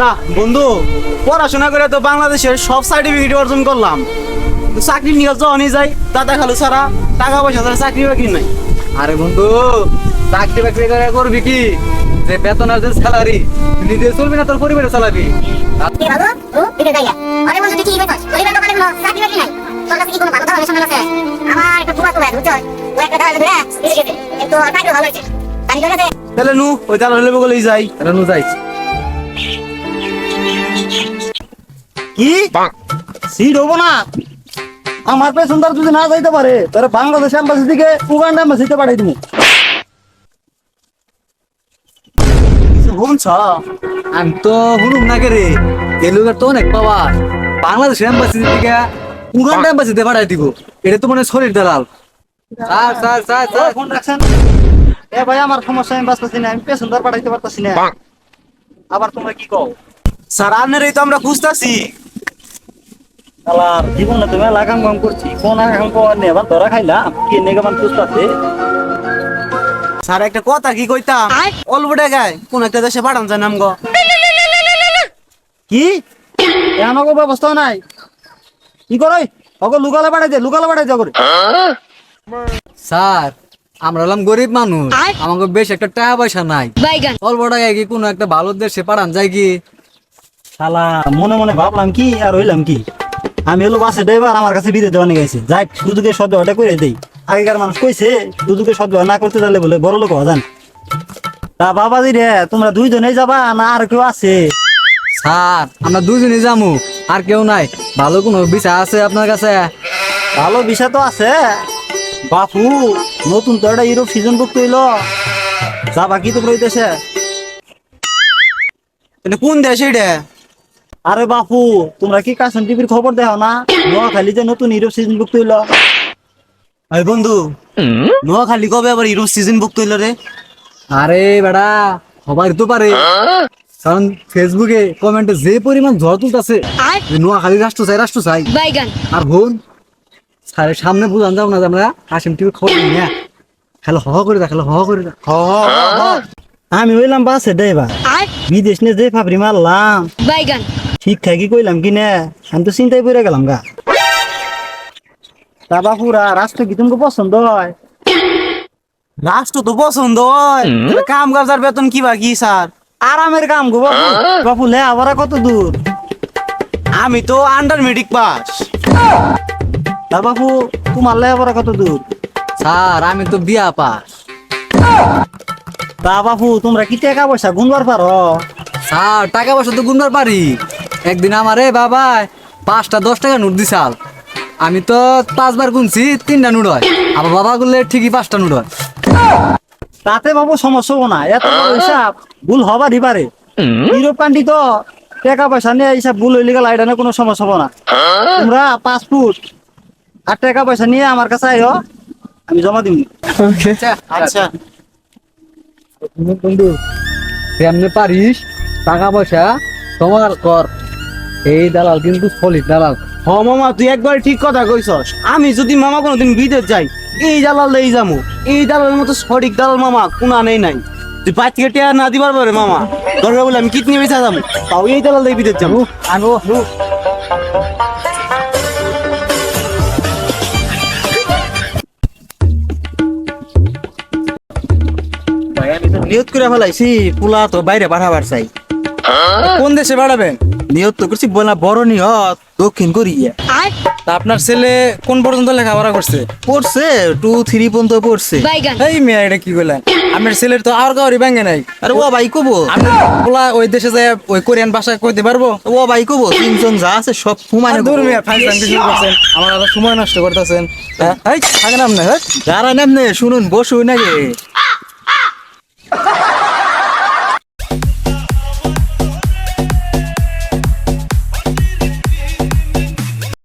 না বন্ধু পড়াশোনা করে তো বাংলাদেশের সব সার্টিফিকেট অর্জন করলাম। চাকরি নিয়ে যখনই যাই দাদা খালু ছাড়া টাকা পয়সা ছাড়া চাকরি বাকরি নাই। আরে বন্ধু চাকরি বাকরি করে করবি কি? যে বেতন আর যে স্যালারি নিজে চলবি না তোর পরিবারে চালাবি কি ভালো ও বিদেশ যাইয়া আরে বন্ধু কি করছিস? পরিবার দোকানে কোনো চাকরি বাকরি নাই। তোর কাছে কি কোনো ভালো ধরনের সন্ধান আছে? আমার একটা ফুফা তো ভাই বুঝছ? ও একটা দাঁড়ালে ধরে বিদেশ গেছে। ভালো হয়েছে। জানি তোর কাছে তাহলে নু ওই দাদা হলে বলেই যাই। রানু যাই। কি? সিট হব না। আমার পেছনদার যদি না যাইতে পারে তাহলে বাংলাদেশ এম্বাসি থেকে উগান্ডা এম্বাসিতে পাঠাই দিব শুনছ? আমি তো শুনুম না কে রে। এই লোকের তো অনেক পাওয়ার বাংলাদেশ এম্বাসি থেকে উগান্ডা এম্বাসিতে পাঠাই দিব। এটা তো মানে শরীর দালাল। Sir sir sir sir. Phone রাখছেন? এ ভাই আমার সমস্যা আমি বাঁচতেছি না আমি পেছনদার পাঠাইতে পারতেছি না। আবার তোমরা কি কও? স্যার আপনারই তো আমরা খুঁজতেছি। আলার জীবনে তুমি লাগাম কাম করছি। কোন আগাম কোন নে এবার ধরা খাইলাম কি নেগে মান খুঁজতাছে? স্যার একটা কথা কি কইতাম? অল্প টাকায় কোন একটা দেশে পাঠান যায় নাম গো। কি? আমাকে ব্যবস্থা নাই। কি করই? ওকে লুকালে পাঠাই দে লুকালে পাঠাই দে করে স্যার আমরা হলাম গরিব মানুষ। আমাকে বেশ একটা টাকা পয়সা নাই। অল্প টাকায় কি কোনো একটা ভালো দেশে পাঠান যায় কি? শালা মনে মনে ভাবলাম কি আর হইলাম কি? আমি হলো বাসে ড্রাইভার আমার কাছে বিদে দেওয়া নিয়ে গেছে। যাই দুদুকে সদ্যটা করে দেই। আগেকার মানুষ কইছে দুদুকে সদ্য না করতে দিলে বলে বড় লোক হজান তা বাবাজি রে তোমরা দুইজনেই যাবা না আর কেউ আছে? স্যার আমরা দুজনে যামু আর কেউ নাই। ভালো কোনো বিচার আছে আপনার কাছে? ভালো বিষয় তো আছে। বাপু নতুন তো একটা ইউরোপ সিজন বুক কইল। যাবা কি তোমরা ওই দেশে? কোন দেশ এটা? আরে বাপু তোমরা কি কাশন টিভির খবর দেখো না? নোয়াখালী যে নতুন ইউরোপ সিজন বুক কইল আরে বন্ধু নোয়াখালী কবে আবার ইউরোপ সিজন বুক তৈল রে? আরে বেড়া সবাই তো পারে। কারণ ফেসবুকে কমেন্টে যে পরিমাণ ঝড় তুলতেছে নোয়াখালী রাষ্ট্র চাই রাষ্ট্র চাই আর বোন স্যারের সামনে বুঝান যাও না আমরা হাসিম টিভির খবর নিই না খেলো হ করে দেখ খেলো হ করে দেখ। আমি হইলাম বাসে ড্রাইভার বিদেশ নিয়ে যে ফাবরি মারলাম। বাইগান। শিক্ষা কি কইলাম কি নে? আমি তো চিন্তায় পড়ে গেলাম গা। তা বাপুরা রাষ্ট্র কি তোমাকে পছন্দ হয়? রাষ্ট্র তো পছন্দ হয়। কাম কাজার বেতন কি বা কি স্যার? আরামের কাম গো বাপু। বাপু লে আবার কত দূর? আমি তো আন্ডার মেডিক পাস তা বাপু তোমার লে আবার কত দূর? স্যার আমি তো বিয়া পাস। তা বাপু তোমরা কি টাকা পয়সা গুনবার পারো? স্যার টাকা পয়সা তো গুনবার পারি। একদিন আমারে বাবা পাঁচটা দশ টাকা নোট দিছাল। আমি তো পাঁচবার গুনছি তিনটা নোট হয়। আবার বাবা গুনলে ঠিকই পাঁচটা নোট হয়। তাতে বাবু সমস্যা হব না। এত হিসাব ভুল হবারই পারে। ইউরোপ কান্ট্রি তো টাকা পয়সা নিয়ে হিসাব ভুল হইলে গেল এটা নিয়ে কোনো সমস্যা হব না। তোমরা পাসপোর্ট আর টাকা পয়সা নিয়ে আমার কাছে আইও আমি জমা দিব আচ্ছা বন্ধু কেমনে পারিস টাকা পয়সা তোমার কর। এই দালাল কিন্তু সলিড দালাল। হ মামা তুই একবার ঠিক কথা কইছস। আমি যদি মামা কোনোদিন বিদেশ যাই এই দালাল এই যামু। এই দালালের মতো সঠিক দালাল মামা কোনা নেই নাই। তুই পাঁচ থেকে টেয়া না দিবার পারে মামা। দরকার বলে আমি কিডনি বেচা যাব তাও এই দালাল এই বিদেশ যাব আনো নিয়ত করে ফেলাইছি পুলা তো বাইরে পাঠাবার চাই। কোন দেশে বাড়াবেন নিয়ত তো করছি বলা বড় নিয়ত দক্ষিণ কোরিয়া। আর? তা আপনার ছেলে কোন পর্যন্ত লেখাপড়া করছে? পড়ছে টু থ্রি পর্যন্ত পড়ছে। এই মেয়ে এটা কি বললেন আপনার ছেলের তো আর কাউরি ব্যাঙ্গে নাই। আরে ও ভাই কবো আপনি পোলা ওই দেশে যায় ওই কোরিয়ান ভাষা কইতে পারব? ও ভাই কবো তিনজন যা আছে সব ফুমানে দূর মেয়ে ফাইসান কিছু করছেন আমার সময় নষ্ট করতেছেন। হ্যাঁ থাকেন আপনি হ্যাঁ? যারা নেমনে শুনুন বসুন নাকি